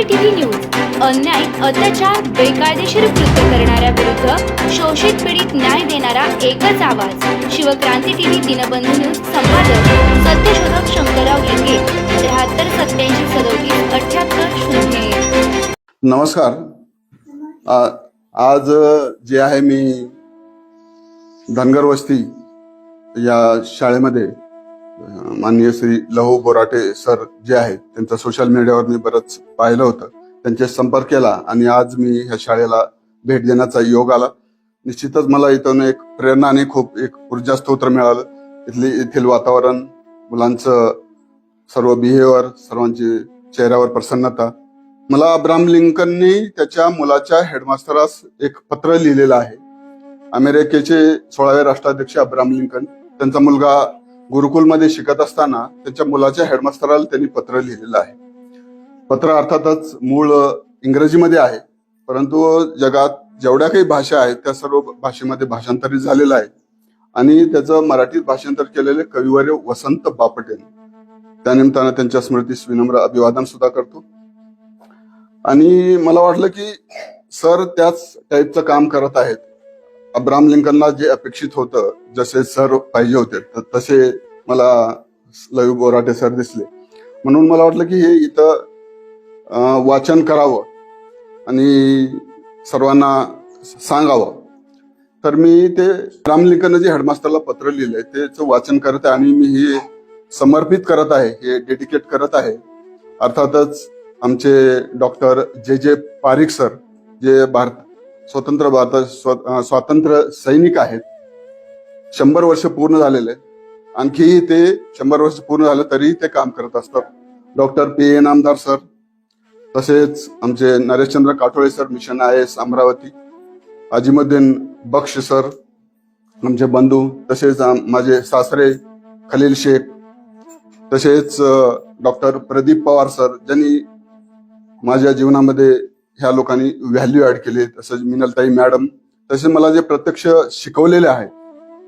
क्रांती TV news अन्याय अत्याचार बेकायदेशीर कृत्य करणाऱ्या विरुद्ध शोषित पीडित न्याय देणारा एकच आवाज. शिवक्रांती टीव्ही दिनबंधू न्यूज संपादक सत्यशोधक शंकरराव लिंगे त्र्याहत्तर सत्याऐंशी सदोतीस अठ्याहत्तर शून्य नमस्कार. आ- आज जे आहे मी धनगर वस्ती या शाळेमध्ये माननीय श्री लहू बोराटे सर जे आहेत त्यांचं सोशल मीडियावर मी बरंच पाहिलं होतं. त्यांचे संपर्क केला आणि आज मी ह्या शाळेला भेट देण्याचा योग आला. निश्चितच मला इथून एक प्रेरणा आणि खूप एक ऊर्जा स्तोत्र मिळालं. इथली येथील वातावरण मुलांचं सर्व बिहेवियर सर्वांची चेहऱ्यावर प्रसन्नता. मला अब्राम लिंकननी त्याच्या मुलाच्या हेडमास्टरास एक पत्र लिहिलेलं आहे. अमेरिकेचे सोळावे राष्ट्राध्यक्ष अब्राम लिंकन. त्यांचा मुलगा गुरुकुलमध्ये शिकत असताना त्यांच्या मुलाच्या हेडमास्तराला त्यांनी पत्र लिहिलेलं आहे. पत्र अर्थातच मूळ इंग्रजीमध्ये आहे. परंतु जगात जेवढ्या काही भाषा आहेत त्या सर्व भाषेमध्ये भाषांतरित झालेलं आहे. आणि त्याचं मराठीत भाषांतर केलेले कविवर्य वसंत बापट यांनी त्यानिमित्तानं त्यांच्या स्मृतीस विनम्र अभिवादन सुद्धा करतो. आणि मला वाटलं की सर त्याच टाईपचं काम करत आहेत. अब्राम लिंकनला जे अपेक्षित होतं जसे सर पाहिजे होते तर तसे मला लवी बोराटे सर दिसले. म्हणून मला वाटलं की हे इथं वाचन करावं आणि सर्वांना सांगावं. तर मी ते राम लिंकन जे हेडमास्टरला पत्र लिहिलंय त्याचं वाचन करत आहे आणि मी हे समर्पित करत आहे हे डेडिकेट करत आहे. अर्थातच आमचे डॉक्टर जे जे पारिक सर जे भारत स्वतंत्र भारता स्व- स्वातंत्र्य सैनिक आहेत. शंभर वर्ष पूर्ण झालेले. आणखी ते शंभर वर्ष पूर्ण झालं तरी ते काम करत असतात. Doctor P N Amdar sir तसेच आमचे Nareshchandra Kathole sir mission I S Amravati Ajimuddin Baksh sir आमचे बंधू तसेच माझे सासरे खलील शेख तसेच डॉक्टर प्रदीप पवार सर ज्यांनी माझ्या जीवनामध्ये ह्या लोकांनी व्हॅल्यू ऍड केले. तसंच मिनलताई मॅडम तसेच मला जे प्रत्यक्ष शिकवलेले आहेत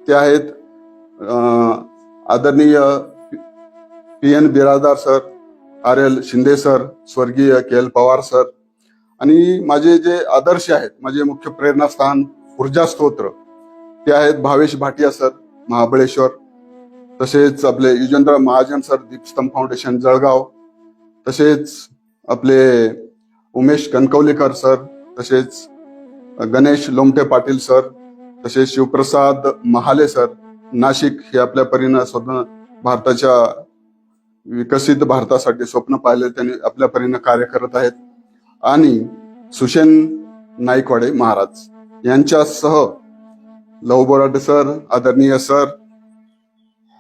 ते आहेत आदरणीय P N Birajdar sir R L Shinde sir स्वर्गीय के एल पवार सर आणि माझे जे आदर्श आहेत माझे मुख्य प्रेरणास्थान ऊर्जा स्तोत्र ते आहेत भावेश भाटिया सर महाबळेश्वर तसेच आपले युजेंद्र महाजन सर दीपस्तंभ फाउंडेशन जळगाव तसेच आपले उमेश कणकवलेकर सर तसेच गणेश लोमटे पाटील सर तसेच शिवप्रसाद महाले सर नाशिक हे आपल्या परीनं स्वतः भारताच्या विकसित भारतासाठी स्वप्न पाहिले त्यांनी आपल्या परीनं कार्य करत आहेत. आणि सुशेन नाईकवाडे महाराज यांच्यासह लहू बोराटे सर आदरणीय सर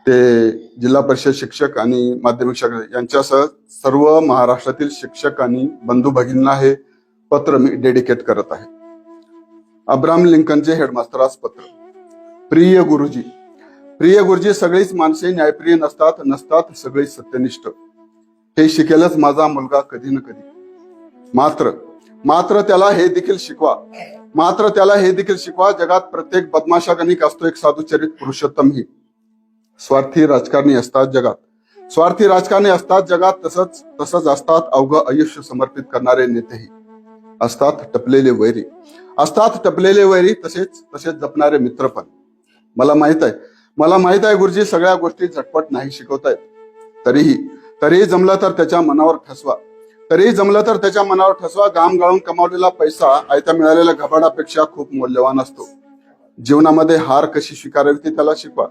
ते जिल्हा परिषद शिक्षक आणि माध्यमिक शिक्षक यांच्यासह सर्व महाराष्ट्रातील शिक्षक आणि बंधू भगिनींना हे पत्र मी डेडिकेट करत आहे. अब्राम लिंकनचे हेडमास्तरास पत्र. प्रिय गुरुजी प्रिय गुरुजी सगळीच माणसे न्यायप्रिय नसतात नसतात सगळी सत्यनिष्ठ. हे शिकेलच माझा मुलगा कधी न कधी. मात्र मात्र त्याला हे देखील शिकवा. मात्र त्याला हे देखील शिकवा जगात प्रत्येक बदमाशागणिक असतो एक साधुचरित पुरुषोत्तमही स्वार्थी राजकारणी असतात जगात. स्वार्थी राजकारणी असतात जगात तसंच तसंच असतात अवघं आयुष्य समर्पित करणारे नेतेही. असतात टपलेले वैरी. असतात टपलेले वैरी तसेच तसेच जपणारे मित्र पण. मला माहीत आहे. मला माहीत आहे गुरुजी सगळ्या गोष्टी झटपट नाही शिकवतायत तरीही तरीही जमलं तर त्याच्या मनावर ठसवा. तरीही जमलं तर त्याच्या मनावर ठसवा. गाम गाळून कमावलेला पैसा आयत्या मिळालेल्या घबाडापेक्षा खूप मौल्यवान असतो. जीवनामध्ये हार कशी स्वीकारावी ती त्याला शिकवा.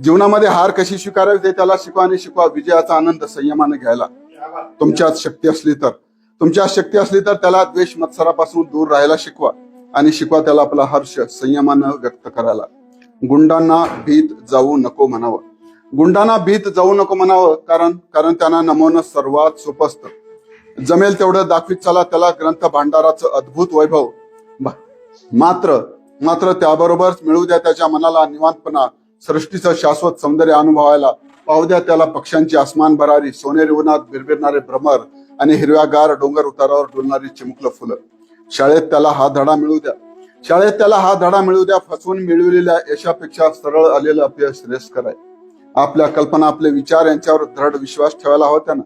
जीवनामध्ये हार कशी स्वीकारावी ते त्याला शिकवा आणि शिकवा. विजयाचा आनंद संयमाने घ्यायला. तुमच्यात शक्ती असली तर. तुमच्यात शक्ती असली तर त्याला द्वेष मत्सरापासून दूर राहायला शिकवा आणि शिकवा त्याला आपला हर्ष संयमानं व्यक्त करायला. गुंडांना भीत जाऊ नको म्हणावं. गुंडांना भीत जाऊ नको म्हणावं कारण कारण त्यांना नमवणं सर्वात सोपं असतं जमेल तेवढं दाखवीत चला त्याला ग्रंथ भांडाराचं अद्भुत वैभव. मात्र मात्र त्याबरोबरच मिळू द्या त्याच्या मनाला निवांतपणा. सृष्टीचं शाश्वत सौंदर्य अनुभवायला पावद्या त्याला पक्ष्यांची आसमान भरारी सोनेरी उन्हात बिरबिरणारे भ्रमर आणि हिरव्यागार डोंगर उतारावर डोलणारी चिमुकलं फुलं. शाळेत त्याला हा धडा मिळू द्या. शाळेत त्याला हा धडा मिळू द्या. फसवून मिळविलेल्या यशापेक्षा सरळ आलेलं अपयश श्रेयस्कर आहे. आपल्या कल्पना आपले विचार यांच्यावर दृढ विश्वास ठेवायला हवा त्यानं.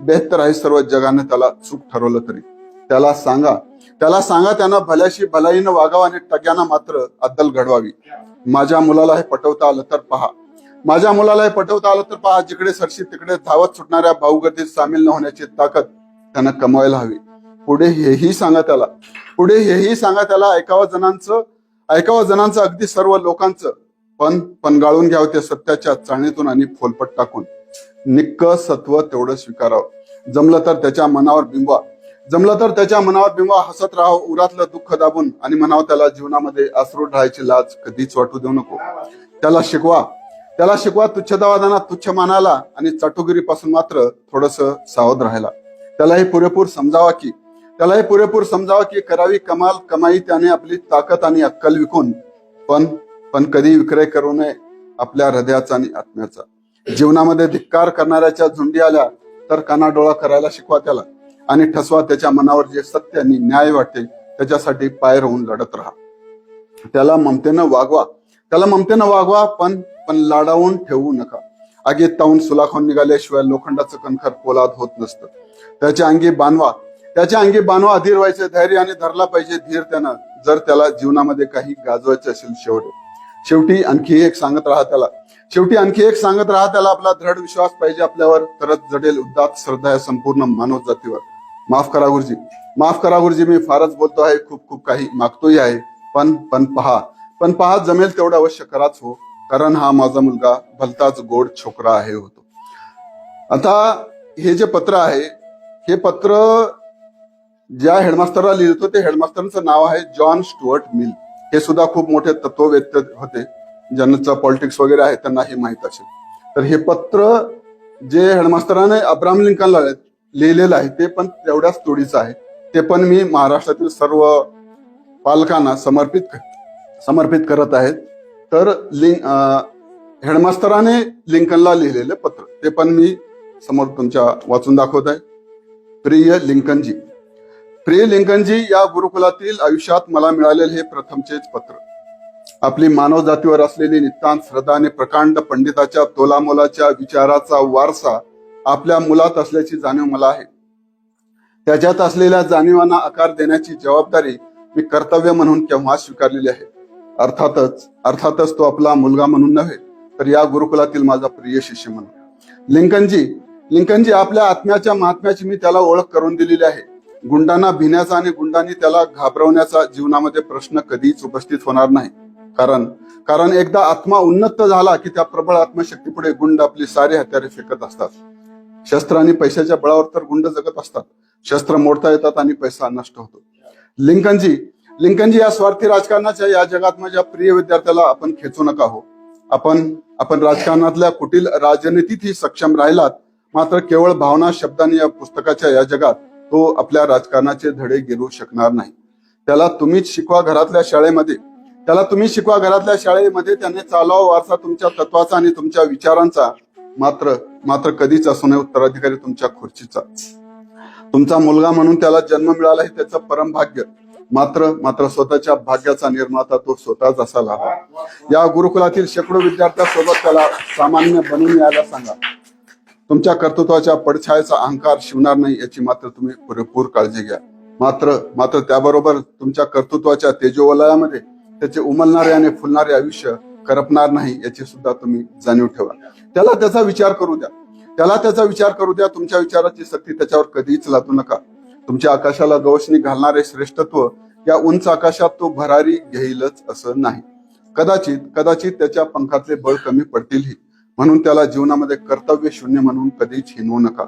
बेहतर आहे सर्व जगाने त्याला चूक ठरवलं तरी. त्याला सांगा. त्याला सांगा त्यानं भल्याशी भलाईनं वागावं आणि टग्यानं मात्र अद्दल घडवावी. माझ्या मुलाला हे पटवता आलं तर पहा. माझ्या मुलाला हे पटवता आलं तर पहा जिकडे सरशी तिकडे धावत सुटणाऱ्या भाऊगर्दीत सामील न होण्याची ताकद त्यानं कमवायला हवी. पुढे हेही सांगा त्याला. पुढे हेही सांगा त्याला ऐकावा जणांचं ऐकावा जणांचं अगदी सर्व लोकांचं. पण पण गाळून घ्यावं ते सत्याच्या चाळणीतून आणि फोलपट टाकून. निक्क सत्व तेवढं स्वीकारावं. जमलं तर त्याच्या मनावर बिंबवा. जमलं तर त्याच्या मनावर बिंवा हसत राहो उरातलं दुःख दाबून आणि म्हणावं त्याला जीवनामध्ये आसरू राहायची लाज कधीच वाटू देऊ नको. त्याला शिकवा. त्याला शिकवा तुच्छतावादांना तुच्छ मानायला आणि चाटुगिरीपासून मात्र थोडस सावध राहायला. त्याला हे पुरेपूर समजावा की त्याला हे पुरेपूर समजावा की करावी कमाल कमाई त्याने आपली ताकद आणि अक्कल विकून पण पण कधी विक्रय करू नये आपल्या हृदयाचा आणि आत्म्याचा. जीवनामध्ये धिक्कार करणाऱ्याच्या झुंडी आल्या तर कानाडोळा करायला शिकवा त्याला. आणि ठसवा त्याच्या मनावर जे सत्य आणि न्याय वाटते त्याच्यासाठी पाय राहून लढत राहा. त्याला ममतेनं वागवा. त्याला ममतेनं वागवा पण पण लाडावून ठेवू नका. आगीत ताऊन सुलाखून निघाल्याशिवाय लोखंडाचं कणखर पोलाद होत नसतं. त्याच्या अंगी बांधवा. त्याच्या अंगी बांधवा अधीर व्हायचे धैर्य आणि धरला पाहिजे धीर त्यानं जर त्याला जीवनामध्ये काही गाजवायचं असेल शेवटी. शेवटी आणखी एक सांगत राहा त्याला. शेवटी आणखी एक सांगत राहा त्याला आपला दृढ विश्वास पाहिजे आपल्यावर तरच जडेल उद्दात श्रद्धा या संपूर्ण मानव जातीवर माफ करा गुरुजी. माफ करा गुरुजी मी फारच बोलतो आहे खूप खूप काही मागतोही आहे. पण पण पहा. पण पहा जमेल तेवढं अवश्य कराच हो. कारण हा माझा मुलगा भलताच गोड छोकरा आहे होतो. आता हे जे पत्र आहे हे पत्र ज्या हेडमास्टरला होतं ते हेडमास्टरचं नाव आहे जॉन स्टुअर्ट मिल. हे सुद्धा खूप मोठे तत्ववेत्ते होते. ज्यांचं पॉलिटिक्स वगैरे आहे त्यांना हे माहीत असेल. तर हे पत्र जे हेडमास्टराने अब्राम लिंकनला लिहिलेलं आहे ते पण तेवढ्याच तोडीचं आहे. ते पण मी महाराष्ट्रातील सर्व पालकांना समर्पित क- समर्पित करत आहेत. तर लिंक हेडमास्तराने लिंकनला लिहिलेले पत्र ते पण मी समोर तुमच्या वाचून दाखवत आहे. प्रिय लिंकनजी प्रिय लिंकनजी या गुरुकुलातील आयुष्यात मला मिळालेले हे प्रथमचेच पत्र. आपली मानव जातीवर असलेली नितांत श्रद्धा आणि प्रकांड पंडिताच्या तोलामोलाच्या विचाराचा वारसा आपल्या मुलात असल्याची जाणीव मला आहे. त्याच्यात असलेल्या जाणीवांना आकार देण्याची जबाबदारी मी कर्तव्य म्हणून केव्हा स्वीकारलेली आहे? अर्थातच अर्थातच तो आपला मुलगा म्हणून नव्हे तर या गुरुकुलातील माझा प्रिय शिष्य म्हणून. लिंकनजी लिंकनजी आपल्या आत्म्याच्या महात्म्याची मी त्याला ओळख करून दिलेली आहे. गुंडांना भिण्याचा आणि गुंडांनी त्याला घाबरवण्याचा जीवनामध्ये प्रश्न कधीच उपस्थित होणार नाही. कारण कारण एकदा आत्मा उन्नत झाला की त्या प्रबळ आत्मशक्तीपुढे गुंड आपली सारी हत्यारे फेकत असतात. शस्त्र आणि पैशाच्या बळावर तर गुंड जगत असतात. शस्त्र मोडता येतात आणि पैसा नष्ट होतो. लिंकनजी लिंकनजी या स्वार्थी राजकारणाच्या या जगात माझ्या प्रिय विद्यार्थ्याला आपण खेचू नका हो. आपण आपण राजकारणातल्या कुटील राजनीतीतही सक्षम राहिलात मात्र केवळ भावना शब्दांनी या पुस्तकाच्या या जगात तो आपल्या राजकारणाचे धडे गिरू शकणार नाही. त्याला तुम्हीच शिकवा घरातल्या शाळेमध्ये. त्याला तुम्ही शिकवा घरातल्या शाळेमध्ये त्याने चालवा वारसा तुमच्या तत्वाचा आणि तुमच्या विचारांचा मात्र मात्र कधीच असू नये उत्तराधिकारी तुमच्या खुर्चीचा. तुमचा मुलगा म्हणून त्याला जन्म मिळाला हे त्याचं परम भाग्य. मात्र मात्र स्वतःच्या भाग्याचा निर्माता तो स्वतःच असायला हवा. या गुरुकुलातील शेकडो विद्यार्थ्यांसोबत त्याला सामान्य बनून यायला सांगा. तुमच्या कर्तृत्वाच्या पडछायेचा अहंकार शिवणार नाही याची मात्र तुम्ही पुरेपूर काळजी घ्या. मात्र मात्र त्याबरोबर तुमच्या कर्तृत्वाच्या तेजोवलयामध्ये त्याचे उमलणारे आणि फुलणारे आयुष्य करपणार नाही याची सुद्धा तुम्ही जाणीव ठेवा. त्याला त्याचा विचार करू द्या. त्याला त्याचा विचार करू द्या. तुमच्या विचाराची सक्ती त्याच्यावर कधीच लादू नका. तुमच्या आकाशाला गवसणी घालणारे श्रेष्ठत्व या उंच आकाशात तो भरारी घेईलच असं नाही. कदाचित कदाचित त्याच्या पंखातले बळ कमी पडतीलही. म्हणून त्याला जीवनामध्ये कर्तव्य शून्य म्हणून कधीच हिनवू नका.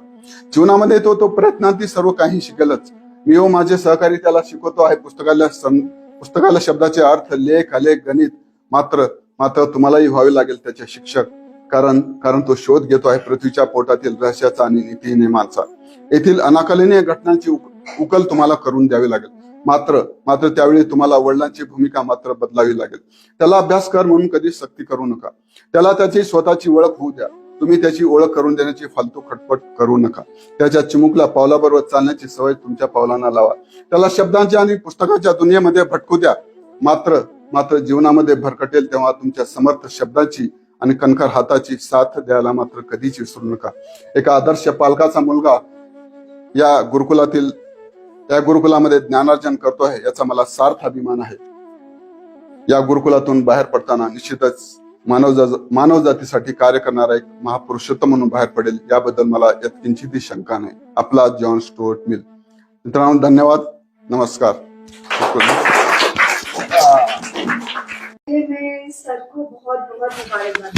जीवनामध्ये तो तो प्रयत्नांती सर्व काही शिकेलच. मी हो माझे सहकारी त्याला शिकवतो आहे. पुस्तकाला सं- पुस्तकाला शब्दाचे अर्थ लेख आलेख गणित मात्र मात्र तुम्हालाही व्हावे लागेल त्याचे शिक्षक. कारण कारण तो शोध घेतो आहे पृथ्वीच्या पोटातील रहस्याचा आणि नीती नियमांचा येथील अनाकलनीय घटनांची उकल तुम्हाला करून द्यावी लागेल. मात्र मात्र त्यावेळी तुम्हाला वडिलांची भूमिका मात्र बदलावी लागेल. त्याला अभ्यास कर म्हणून कधी सक्ती करू नका. त्याला त्याची स्वतःची ओळख होऊ द्या. तुम्ही त्याची ओळख करून देण्याची फालतू खटपट करू नका. त्याच्या चिमुकला पावलाबरोबर चालण्याची सवय तुमच्या पावलांना लावा. त्याला शब्दांच्या आणि पुस्तकाच्या दुनियेमध्ये भटकू द्या. मात्र मात्र जीवनामध्ये भरकटेल तेव्हा तुमच्या समर्थ शब्दांची आणि कणखर हाताची साथ द्यायला मात्र कधीच विसरू नका. एका आदर्श पालकाचा मुलगा या गुरुकुलातील या गुरुकुलामध्ये ज्ञानार्जन करतो आहे याचा मला सार्थ अभिमान आहे. या गुरुकुलातून बाहेर पडताना निश्चितच मानव मानव जातीसाठी कार्य करणारा एक महापुरुषोत्तम म्हणून बाहेर पडेल याबद्दल मला यात किंचितही शंका नाही. आपला जॉन स्टुअर्ट मिल. मित्रांनो धन्यवाद. नमस्कार. मैं सर को बहुत बहुत मुबारकबाद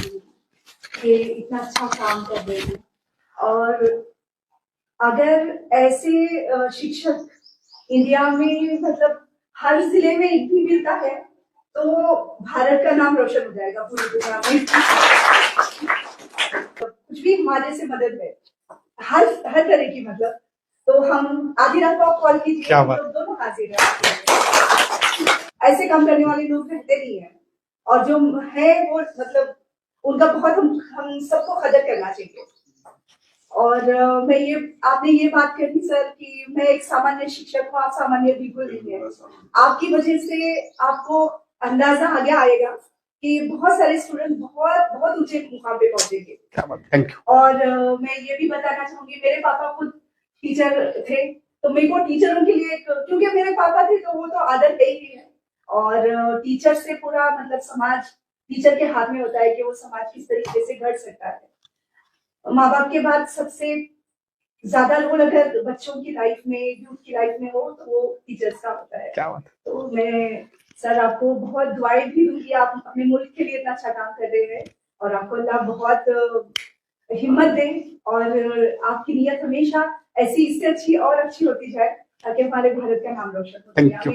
कि इतना अच्छा काम कर रहे हैं। और अगर ऐसे शिक्षक इंडिया में मतलब हर ज़िले में एक भी मिलता है तो भारत का नाम रोशन हो जाएगा पूरी दुनिया में। कुछ भी हमारे से मदद है हर हर तरह की मतलब तो हम आधी रात को आप कॉल कीजिए। लोग दोनों हाजिर हैं। ऐसे काम करने वाले लोग रहते नहीं है। और जो है वो मतलब उनका बहुत हम हम सबको कदर करना चाहिए। और मैं ये आपने ये बात कही सर कि मैं एक सामान्य शिक्षक हूँ आप सामान्य बिल्कुल नहीं है। आपकी वजह से आपको अंदाज़ा आगे आएगा कि बहुत सारे स्टूडेंट बहुत बहुत ऊँचे मुकाम पे पहुँचेंगे। क्या बात थैंक यू और मैं ये भी बताना चाहूँगी मेरे पापा खुद टीचर थे तो मेरे को टीचरों के लिए क्योंकि मेरे पापा थे तो वो तो आदत है ही है। और टीचर से पूरा मतलब समाज टीचर के हाथ में होता है कि वो समाज किस तरीके से घट सकता है। माँ बाप के बाद सबसे ज़्यादा रोल अगर बच्चों की लाइफ में यूथ की लाइफ में हो तो वो टीचर्स का होता है। क्या बात तो मैं सर आपको बहुत दुआएँ भी दूँगी। आप अपने मुल्क के लिए इतना अच्छा काम कर रहे हैं और आपको अल्लाह बहुत हिम्मत दे और आपकी नीयत हमेशा ऐसी इससे अच्छी और अच्छी होती जाए ताकि हमारे भारत का नाम रोशन हो.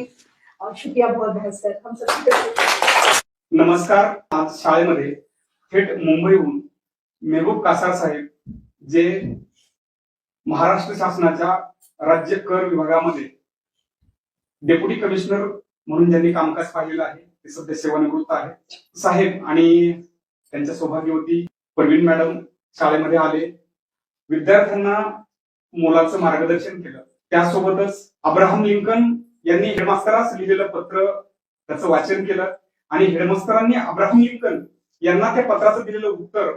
शुक्रिया बहुत बहुत सर हम सब नमस्कार. आज शाळेमध्ये थेट मुंबईहून मेहबूब कासार साहेब जे महाराष्ट्र शासनाच्या राज्य कर विभागामध्ये डेप्युटी कमिशनर म्हणून ज्यांनी कामकाज पाहिलेलं आहे ते सध्या सेवानिवृत्त आहे साहेब आणि त्यांच्या सौभाग्यवती प्रवीण मॅडम शाळेमध्ये आले. विद्यार्थ्यांना मोलाचं मार्गदर्शन केलं. त्यासोबतच अब्राहम लिंकन यांनी हेडमास्तरास लिहिलेलं पत्र त्याचं वाचन केलं आणि हेडमास्तरांनी अब्राहम लिंकन यांना त्या पत्राचं दिलेलं उत्तर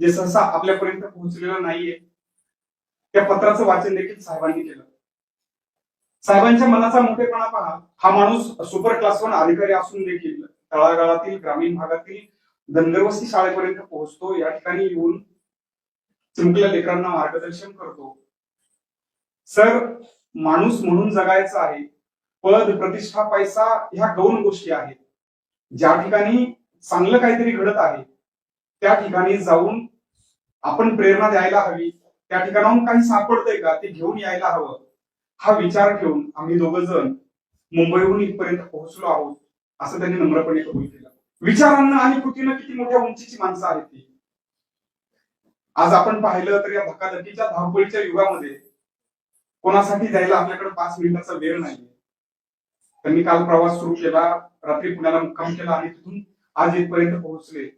जे सहसा आपल्यापर्यंत पोहोचलेलं नाहीये त्या पत्राचं वाचन देखील साहेबांनी केलं. साहेबांच्या मनाचा मोठेपणा पहा हा माणूस सुपर क्लास वन अधिकारी असून देखील तळागाळातील ग्रामीण भागातील धनगरवस्ती शाळेपर्यंत पोहोचतो या ठिकाणी येऊन चुंकल्या लेकरांना मार्गदर्शन करतो. सर माणूस म्हणून जगायचं आहे पद प्रतिष्ठा पैसा ह्या गौण गोष्टी आहेत. ज्या ठिकाणी चांगलं काहीतरी घडत आहे त्या ठिकाणी जाऊन आपण प्रेरणा द्यायला हवी. त्या ठिकाणाहून काही सापडतंय का ते घेऊन यायला हवं. हा विचार ठेवून आम्ही दोघ जण मुंबईहून इथपर्यंत पोहोचलो आहोत असं त्यांनी नम्रपणे कबूल केलं. विचारांना आणि कृतीनं किती मोठ्या उंचीची माणसं आहेत ती. आज आपण पाहिलं तर या धकाधकीच्या धावपळीच्या युगामध्ये कोणासाठी जायला आपल्याकडे पाच मिनिटाचा वेळ नाहीये. त्यांनी काल प्रवास सुरू केला रात्री पुण्याला मुक्काम केला आणि तिथून आज इथपर्यंत पोहोचले.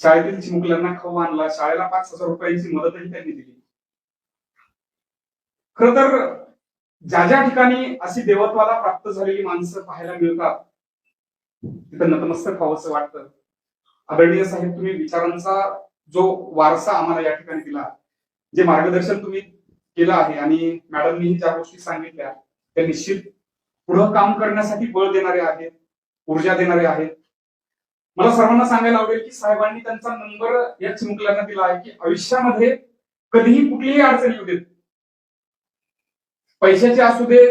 शाळेतील चिमुकल्यांना खाऊ आणला शाळेला पाच हजार रुपयांची मदतही त्यांनी दिली. खर तर ज्या ज्या ठिकाणी अशी देवत्वाला प्राप्त झालेली माणसं पाहायला मिळतात तिथं नतमस्तक व्हावंसं वाटतं. आदरणीय साहेब तुम्ही विचारांचा जो वारसा आम्हाला या ठिकाणी दिला जे मार्गदर्शन तुम्ही केलं आहे आणि मॅडमनीही ज्या गोष्टी सांगितल्या त्या निश्चित पुढं काम करण्यासाठी बळ देणारे आहेत ऊर्जा देणारे आहेत. मला सर्वांना सांगायला आवडेल की साहेबांनी त्यांचा नंबर या चिमुकल्यांना दिला आहे की आयुष्यामध्ये कधीही कुठलीही अडचण येऊ देत पैशाची असू दे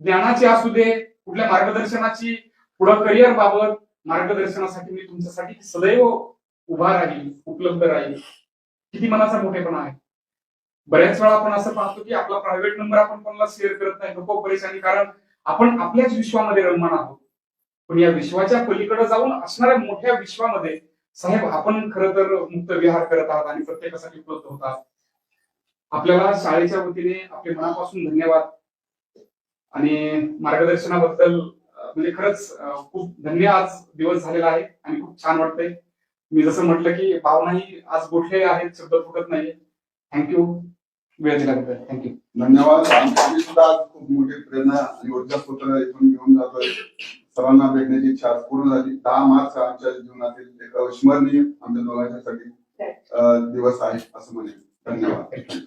ज्ञानाची असू दे कुठल्या मार्गदर्शनाची पुढं करिअर बाबत मार्गदर्शनासाठी मी तुमच्यासाठी सदैव उभा राहील उपलब्ध राहील. किती मनाचा मोठेपणा आहे. बऱ्याच वेळा आपण असं पाहतो की आपला प्रायव्हेट नंबर आपण कोणाला शेअर करत नाही नको परेशानी कारण आपण आपल्याच विश्वामध्ये रममान आहोत. पण या विश्वाच्या पलीकडे जाऊन असणाऱ्या मोठ्या विश्वामध्ये साहेब आपण खर तर मुक्त विहार करत आहात आणि प्रत्येकासाठी उपलब्ध होतात आपल्याला शाळेच्या वतीने आपले मनापासून धन्यवाद आणि मार्गदर्शनाबद्दल म्हणजे खरंच खूप धन्य आज दिवस झालेला आहे आणि खूप छान वाटतंय. मी जसं म्हटलं की भावनाही आज गोठले आहेत शब्द फुटत नाही थँक्यू वेळ दिल्याबद्दल थँक्यू धन्यवाद. आमची सुद्धा आज खूप मोठी प्रेरणा आणि ऊर्जा सूत्र इथून घेऊन जातोय. सर्वांना भेटण्याची इच्छा पूर्ण झाली. दहा मार्च आमच्या जीवनातील एक अविस्मरणीय आमच्या दोघांच्यासाठी दिवस आहे असं म्हणेल धन्यवाद. थँक्यू